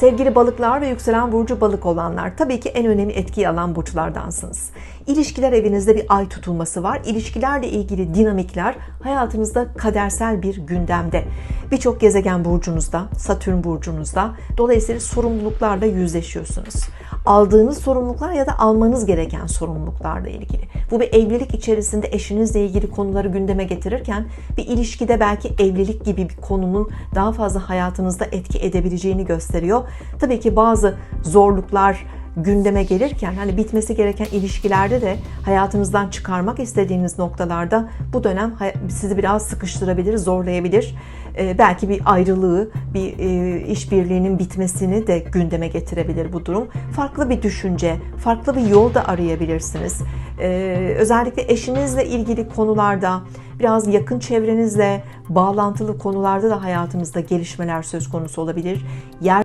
Sevgili balıklar ve yükselen burcu balık olanlar tabii ki en önemli etkiyi alan burçlardansınız. İlişkiler evinizde bir ay tutulması var. İlişkilerle ilgili dinamikler hayatınızda kadersel bir gündemde. Birçok gezegen burcunuzda, Satürn burcunuzda. Dolayısıyla sorumluluklarla yüzleşiyorsunuz. Aldığınız sorumluluklar ya da almanız gereken sorumluluklarla ilgili. Bu bir evlilik içerisinde eşinizle ilgili konuları gündeme getirirken bir ilişkide belki evlilik gibi bir konunun daha fazla hayatınızda etki edebileceğini gösteriyor. Tabii ki bazı zorluklar gündeme gelirken hani bitmesi gereken ilişkilerde de hayatınızdan çıkarmak istediğiniz noktalarda bu dönem sizi biraz sıkıştırabilir, zorlayabilir. Ee, belki bir ayrılığı, bir e, işbirliğinin bitmesini de gündeme getirebilir bu durum. Farklı bir düşünce, farklı bir yol da arayabilirsiniz. Ee, özellikle eşinizle ilgili konularda, biraz yakın çevrenizle bağlantılı konularda da hayatınızda gelişmeler söz konusu olabilir. Yer